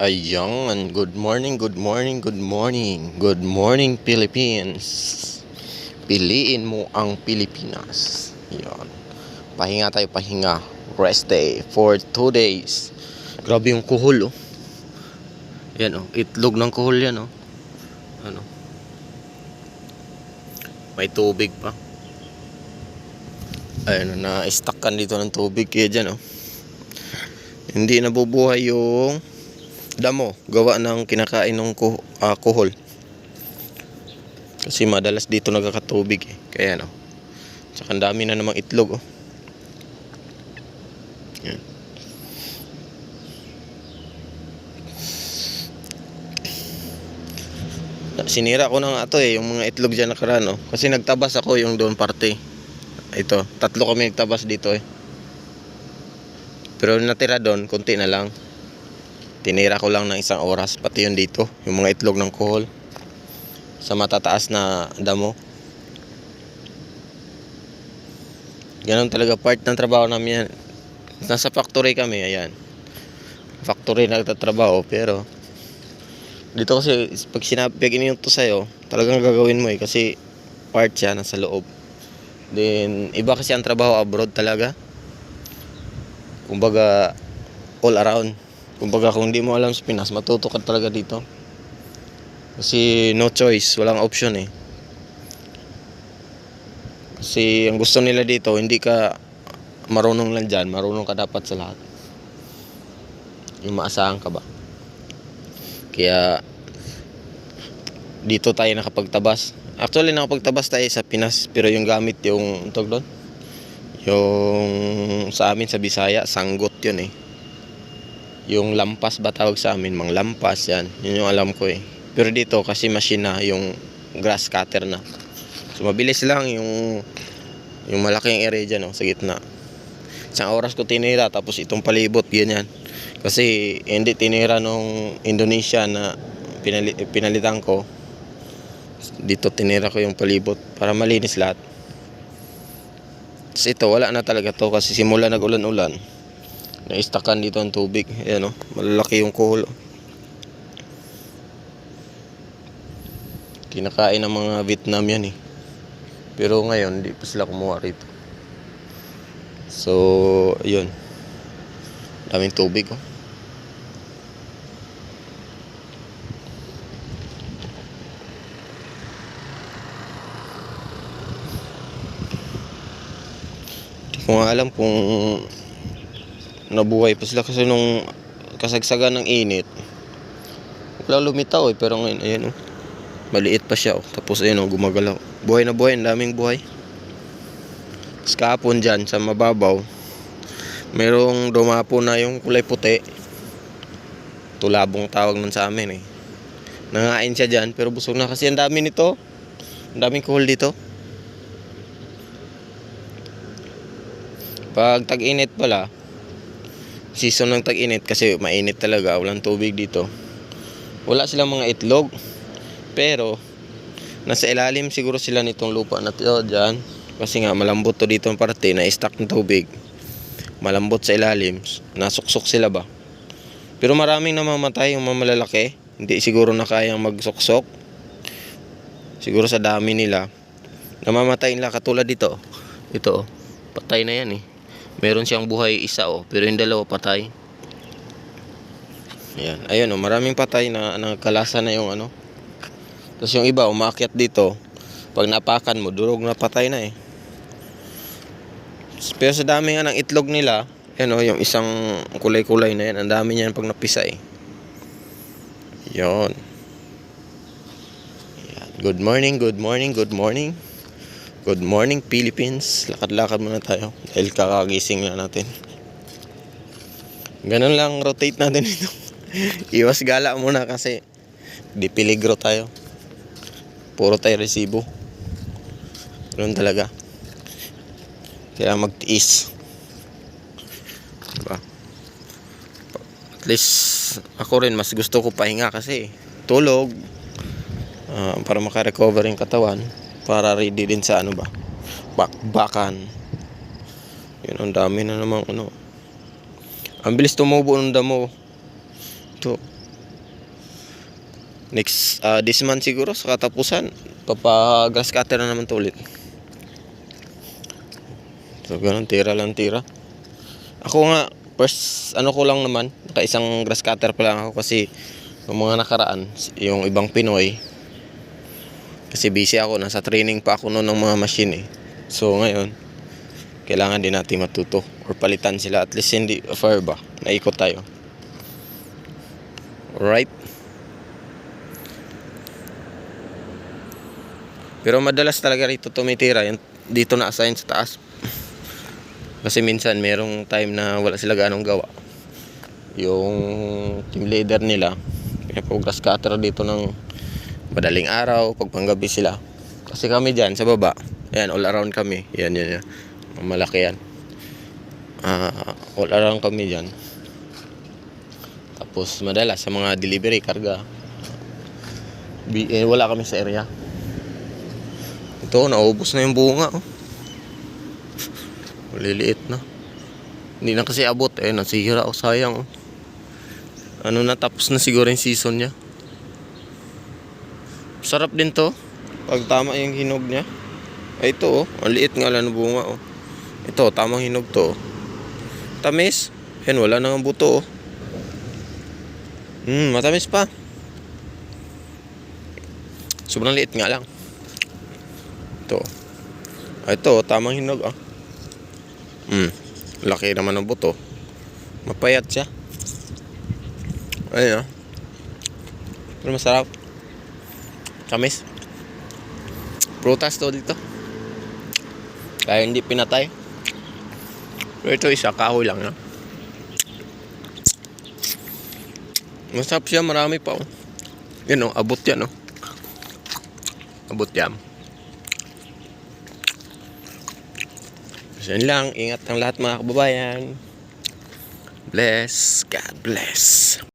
Ayan, good morning, good morning, good morning. Good morning, Philippines. Piliin mo ang Pilipinas. Yan. Pahinga tayo, pahinga. Rest day for two days. Grabe yung kuhol, oh. Yan, oh. Itlog ng kuhol yan, oh. Ano? May tubig pa. Ayun, na-stuck dito ng tubig. Kaya dyan, oh. Hindi nabubuhay yung damo gawa ng kinakain ng ku- ah, kuhol. Kasi madalas dito nagkakatubig eh. Kaya no tsaka ang dami na namang itlog oh. Yan. sinira ko na nga to eh yung mga itlog dyan nakaraan oh. kasi nagtabas ako yung doon parte. Ito tatlo kami nagtabas dito eh. Pero natira doon konti na lang Tinira ko lang ng isang oras, pati yun dito, yung mga itlog ng kuhol. Sa matataas na damo. Ganon talaga part ng trabaho namin yan. Nasa factory kami, ayan. Factory nagtatrabaho, pero dito kasi pag sinabi, pag iniuto sa'yo, talagang gagawin mo eh, kasi part siya nasa loob. Then, iba kasi ang trabaho abroad talaga. Kumbaga, all around. Kumbaga kung hindi mo alam sa Pinas, matuto ka talaga dito. Kasi no choice, walang option eh. Kasi ang gusto nila dito, hindi ka marunong lang dyan, marunong ka dapat sa lahat. Yung maasahan ka ba? Kaya dito tayo nakapagtabas. Actually nakapagtabas tayo sa Pinas, pero yung gamit yung tawag doon. Yung sa amin sa Bisaya, sanggot yun eh yung lampas ba tawag sa amin, mga lampas yan. Yun yung alam ko eh. Pero dito kasi machine na yung grass cutter na. So mabilis lang yung yung malaking area dyan oh, sa gitna. Isang oras ko tinira tapos itong palibot ganyan. Kasi hindi tinira nung Indonesia na pinali, pinalitan ko. Dito tinira ko yung palibot para malinis lahat. Tapos ito wala na talaga to kasi simula nag-ulan-ulan naistakan dito ang tubig. Ayan o malalaki yung kuhol oh. kinakain ng mga Vietnam yan eh. Pero ngayon hindi pa sila kumuha rito. So yun. Daming tubig oh. Hindi ko alam kung nabuhay pa sila kasi nung kasagsagan ng init wala lumitaw eh. Pero ngayon ayan oh. Maliit pa siya oh. Tapos ayan oh gumagalaw. Buhay na buhay daming buhay. Tapos kahapon dyan sa mababaw merong dumapo na yung kulay puti. Tulabong tawag nun sa amin eh. Nangain siya dyan pero busog na. Kasi ang dami nito ang daming kuhol dito. Pag tag-init pala season ng tag-init kasi mainit talaga, walang tubig dito. Wala silang mga itlog. Pero nasa ilalim siguro sila nitong lupa na to diyan kasi nga malambot to dito ang parte na stuck ng tubig. Malambot sa ilalim, nasuksok sila ba? Pero maraming namamatay yung mga malalaki. Hindi siguro na kayang magsuksok. Siguro sa dami nila. Namamatay nila katulad dito. Ito, oh. patay na yan eh. Meron siyang buhay isa oh, pero yung dalawa patay. Ayan, ayun oh, maraming patay na nagkalasa na yung ano. Tapos yung iba umakyat dito, pag napakan mo, durog na patay na eh. Pero sa dami nga ng itlog nila, yan oh, yung isang kulay-kulay na yan, ang dami niyan pag napisa eh. Yon. Good morning, good morning, good morning. Good morning Philippines. Lakad-lakad muna tayo dahil kakagising na natin. Ganun lang rotate natin ito. Iwas gala muna kasi di peligro tayo. Puro tayo resibo. Ganun talaga. Kaya magtiis. Diba? At least ako rin mas gusto ko pahinga kasi tulog uh, para makarecover yung katawan para ready din sa ano ba? Bakbakan yun ang dami na namang ano. Ang bilis tumubo ng damo. Ito. Next, ah, this month siguro sa katapusan, papa grass cutter na naman to ulit. So, ganun, tira lang tira. Ako nga, first, ano ko lang naman, naka isang grass cutter pa lang ako kasi yung mga nakaraan, yung ibang Pinoy, kasi busy ako, nasa training pa ako noon ng mga machine eh. So ngayon, kailangan din natin matuto or palitan sila at least hindi fair ba, naikot tayo. Alright? Pero madalas talaga rito tumitira, yung dito na assign sa taas. Kasi minsan merong time na wala sila ganong gawa. Yung team leader nila, pinapag-grass cutter dito ng madaling araw, pag panggabi sila. Kasi kami dyan sa baba, ayan, all around kami. Yan, yan, yan. Malaki yan. Ah, all around kami dyan. Tapos madalas sa mga delivery, karga. Eh, wala kami sa area. Ito, naubos na yung bunga. Oh. Maliliit na. Hindi na kasi abot. Eh, nasihira. Oh, sayang. Oh. Ano na, tapos na siguro yung season niya. Sarap din to. Pag tama yung hinog niya. Ay, ito oh. Ang liit nga lang ng bunga oh. Ito, tamang hinog to. oh. Tamis. Yan, wala nang buto oh. Hmm, matamis pa. Sobrang liit nga lang. Ito. Ah, ito, tamang hinog ah. Hmm. Laki naman ng buto. Mapayat siya. Ayun ah. Pero masarap. Tamis. Prutas to dito. Kaya hindi pinatay. Pero ito isa, kahoy lang na. Masarap siya, marami pa oh. Yan oh, abot yan oh. Abot yan. So lang, ingat ang lahat mga kababayan. Bless, God bless.